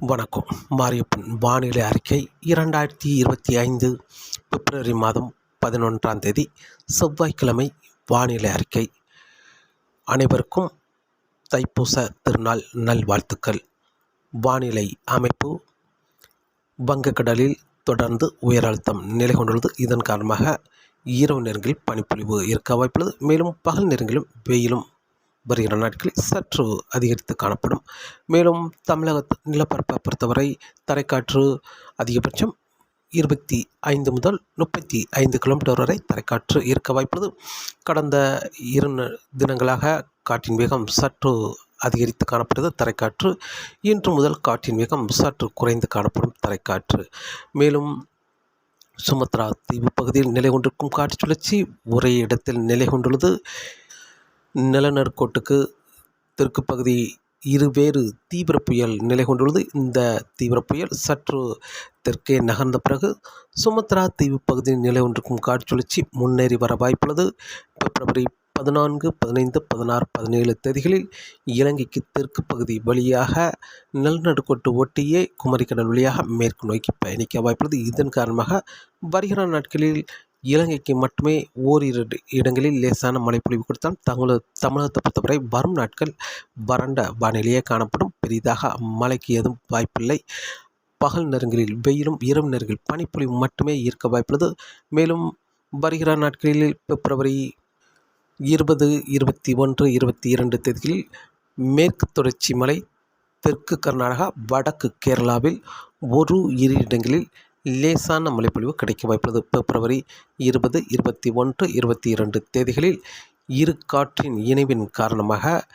வணக்கம். மாரியப்பன் வானிலை அறிக்கை இரண்டாயிரத்தி இருபத்தி ஐந்து பிப்ரவரி மாதம் பதினொன்றாம் தேதி செவ்வாய்க்கிழமை வானிலை அறிக்கை. அனைவருக்கும் தைப்பூச திருநாள் நல்வாழ்த்துக்கள். வானிலை அமைப்பு வங்கக்கடலில் தொடர்ந்து உயர் அழுத்தம் நிலை கொண்டுள்ளது இதன் காரணமாக இரவு நேரங்களில் பனிப்பொழிவு இருக்க வாய்ப்புள்ளது. மேலும் பகல் நேரங்களிலும் வெயிலும் வருகிற நாட்களில் சற்று அதிகரித்து காணப்படும். மேலும் தமிழக நிலப்பரப்பை பொறுத்தவரை தரைக்காற்று அதிகபட்சம் இருபத்தி ஐந்து முதல் முப்பத்தி ஐந்து கிலோமீட்டர் வரை தரைக்காற்று இருக்க வாய்ப்புள்ளது. கடந்த இரு தினங்களாக காற்றின் வேகம் சற்று அதிகரித்து காணப்படுது தரைக்காற்று இன்று முதல் காற்றின் வேகம் சற்று குறைந்து காணப்படும் தரைக்காற்று. மேலும் சுமத்ரா தீவு பகுதியில் நிலை கொண்டிருக்கும் காற்று சுழற்சி ஒரே இடத்தில் நிலை கொண்டுள்ளது. நிலநடுக்கோட்டுக்கு தெற்கு பகுதி இருவேறு தீவிர புயல் நிலை கொண்டுள்ளது. இந்த தீவிர புயல் சற்று தெற்கே நகர்ந்த பிறகு சுமத்ரா தீவு பகுதியில் நிலை கொண்டிருக்கும் காற்றுழற்சி முன்னேறி வர வாய்ப்புள்ளது. பிப்ரவரி பதினான்கு பதினைந்து பதினாறு பதினேழு தேதிகளில் இலங்கைக்கு தெற்கு பகுதி வழியாக நிலநடுக்கோட்டு ஒட்டியே குமரிக்கடல் வழியாக மேற்கு நோக்கி பயணிக்க வாய்ப்புள்ளது. இதன் காரணமாக வருகிற நாட்களில் இலங்கைக்கு மட்டுமே ஓரிரு இடங்களில் லேசான மழைப்பொழிவு கொடுத்தால் தங்களது தமிழகத்தை பொறுத்தவரை வரும் நாட்கள் வறண்ட வானிலையே காணப்படும். பெரிதாக மழைக்கு எதுவும் வாய்ப்பில்லை. பகல் நேரங்களில் வெயிலும் இரவு நேரங்களில் பனிப்பொழிவு மட்டுமே இருக்க வாய்ப்புள்ளது. மேலும் வருகிற நாட்களில் பிப்ரவரி இருபது இருபத்தி ஒன்று இருபத்தி இரண்டு தேதிகளில் மேற்கு தொடர்ச்சி மலை தெற்கு கர்நாடகா வடக்கு கேரளாவில் ஒரு இரு இடங்களில் லேசான மழைப்பொழிவு கிடைக்க வாய்ப்புள்ளது. பிப்ரவரி இருபது இருபத்தி ஒன்று இருபத்தி இரண்டு தேதிகளில் இரு காற்றின் இணைவின் காரணமாக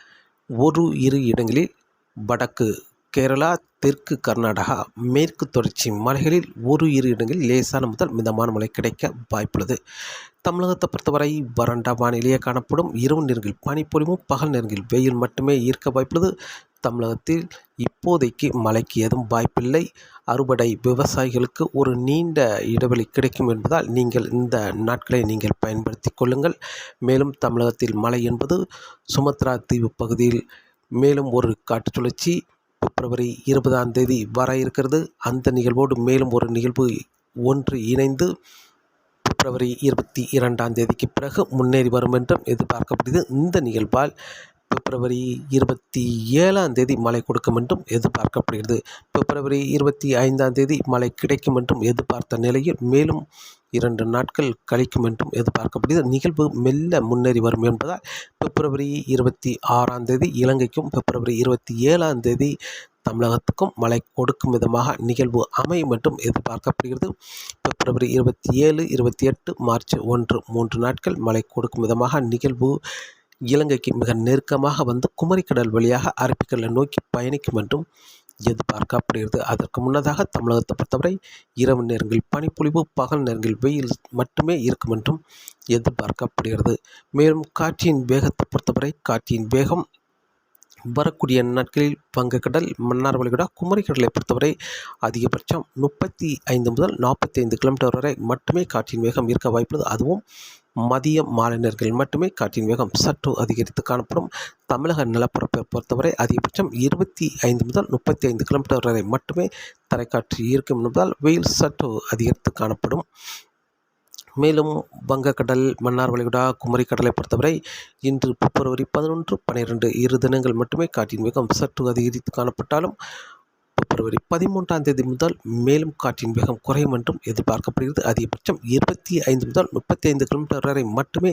ஒரு இரு இடங்களில் வடக்கு கேரளா தெற்கு கர்நாடகா மேற்கு தொடர்ச்சி மலைகளில் ஒரு இரு இடங்களில் லேசான முதல் மிதமான மழை கிடைக்க வாய்ப்புள்ளது. தமிழகத்தை பொறுத்தவரை வறண்ட வானிலையே காணப்படும். இரவு நேரங்களில் பனிப்பொழிவும் பகல் நேரங்களில் வெயில் மட்டுமே ஈர்க்க வாய்ப்புள்ளது. தமிழகத்தில் இப்போதைக்கு மழைக்கு எதுவும் வாய்ப்பில்லை. அறுவடை விவசாயிகளுக்கு ஒரு நீண்ட இடைவெளி கிடைக்கும் என்பதால் நீங்கள் இந்த நாட்களை நீங்கள் பயன்படுத்தி கொள்ளுங்கள். மேலும் தமிழகத்தில் மழை என்பது சுமத்ரா தீவு பகுதியில் மேலும் ஒரு காற்று சுழற்சி. பிப்ரவரி இருபதாம் தேதி வர இருக்கிறது. அந்த நிகழ்வோடு மேலும் ஒரு நிகழ்வு ஒன்று இணைந்து பிப்ரவரி இருபத்தி இரண்டாம் தேதிக்கு பிறகு முன்னேறி வரும் என்றும் எதிர்பார்க்கப்படுகிறது. இந்த நிகழ்வால் பிப்ரவரி இருபத்தி ஏழாம் தேதி மழை கொடுக்கும் என்றும் எதிர்பார்க்கப்படுகிறது. பிப்ரவரி இருபத்தி ஐந்தாம் தேதி மழை கிடைக்கும் என்றும் எதிர்பார்த்த நிலையில் மேலும் இரண்டு நாட்கள் கழிக்கும் என்றும் எதிர்பார்க்கப்படுகிறது. நிகழ்வு மெல்ல முன்னேறி வரும் என்பதால் பிப்ரவரி இருபத்தி ஆறாம் தேதி இலங்கைக்கும் பிப்ரவரி இருபத்தி ஏழாம் தேதி தமிழகத்துக்கும் மழை கொடுக்கும் விதமாக நிகழ்வு அமையும் என்றும் எதிர்பார்க்கப்படுகிறது. பிப்ரவரி இருபத்தி ஏழு இருபத்தி எட்டு மார்ச் ஒன்று மூன்று நாட்கள் மழை கொடுக்கும் விதமாக நிகழ்வு இலங்கைக்கு மிக நெருக்கமாக வந்து குமரிக்கடல் வழியாக அரபிக்கடலை நோக்கி பயணிக்கும் என்றும் எதிர்பார்க்கப்படுகிறது அதற்கு முன்னதாக தமிழகத்தை பொறுத்தவரை இரவு நேரங்களில் பனிப்பொழிவு பகல் நேரங்களில் வெயில் மட்டுமே இருக்கும் என்றும் எதிர்பார்க்கப்படுகிறது மேலும் காற்றின் வேகத்தை பொறுத்தவரை காற்றின் வேகம் வரக்கூடிய நாட்களில் வங்கக்கடல் மன்னார் வளைகுடா குமரிக்கடலை பொறுத்தவரை அதிகபட்சம் முப்பத்தி ஐந்து முதல் நாற்பத்தி ஐந்து கிலோமீட்டர் வரை மட்டுமே காற்றின் வேகம் இருக்க வாய்ப்புள்ளது. அதுவும் மதிய மாலை நேரங்களில் மட்டுமே காற்றின் வேகம் சற்று அதிகரித்து காணப்படும். தமிழக நிலப்பரப்பை பொறுத்தவரை அதிகபட்சம் இருபத்தி ஐந்து முதல் முப்பத்தி ஐந்து கிலோமீட்டர் வரை மட்டுமே தரைக்காற்று இருக்கும் என்பதால் வெயில் சற்று அதிகரித்து காணப்படும். மேலும் வங்கக்கடல் மன்னார் வளைகுடா குமரி கடலை பொறுத்தவரை இன்று பிப்ரவரி பதினொன்று பன்னிரெண்டு இரு தினங்கள் மட்டுமே காற்றின் வேகம் சற்று அதிகரித்து காணப்பட்டாலும் பிப்ரவரி பதிமூன்றாம் தேதி முதல் மேலும் காற்றின் வேகம் குறையும் என்றும் எதிர்பார்க்கப்படுகிறது. அதிகபட்சம் இருபத்தி ஐந்து முதல் முப்பத்தி ஐந்து கிலோமீட்டர் வரை மட்டுமே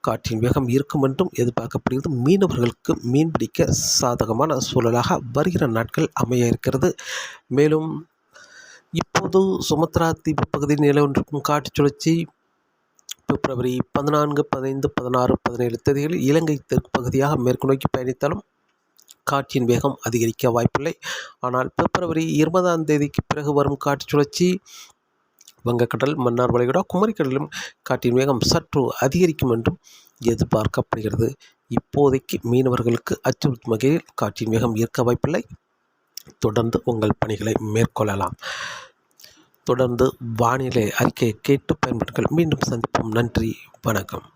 காற்றின் வேகம் இருக்கும் என்றும் எதிர்பார்க்கப்படுகிறது. மீனவர்களுக்கு மீன்பிடிக்க சாதகமான சூழலாக வருகிற நாட்கள் அமைய இருக்கிறது. மேலும் இப்போது சுமத்ரா தீவு பகுதியில் நிலை காற்று சுழற்சி பிப்ரவரி பதினான்கு பதினைந்து பதினாறு பதினேழு தேதிகளில் இலங்கை தெற்கு பகுதியாக மேற்கு நோக்கி பயணித்தாலும் காற்றின் வேகம் அதிகரிக்க வாய்ப்பில்லை. ஆனால் பிப்ரவரி இருபதாம் தேதிக்கு பிறகு வரும் காற்று சுழற்சி வங்கக்கடல் மன்னார் வளைகுடா குமரிக்கடலும் காற்றின் வேகம் சற்று அதிகரிக்கும் என்றும் எதிர்பார்க்கப்படுகிறது. இப்போதைக்கு மீனவர்களுக்கு அச்சுறுத்தும் வகையில் காற்றின் வேகம் இருக்க வாய்ப்பில்லை. தொடர்ந்து உங்கள் பணிகளை மேற்கொள்ளலாம். தொடர்ந்து வானிலை அறிக்கையை கேட்டு பயன்படுங்கள் மீண்டும் சந்திப்போம். நன்றி. வணக்கம்.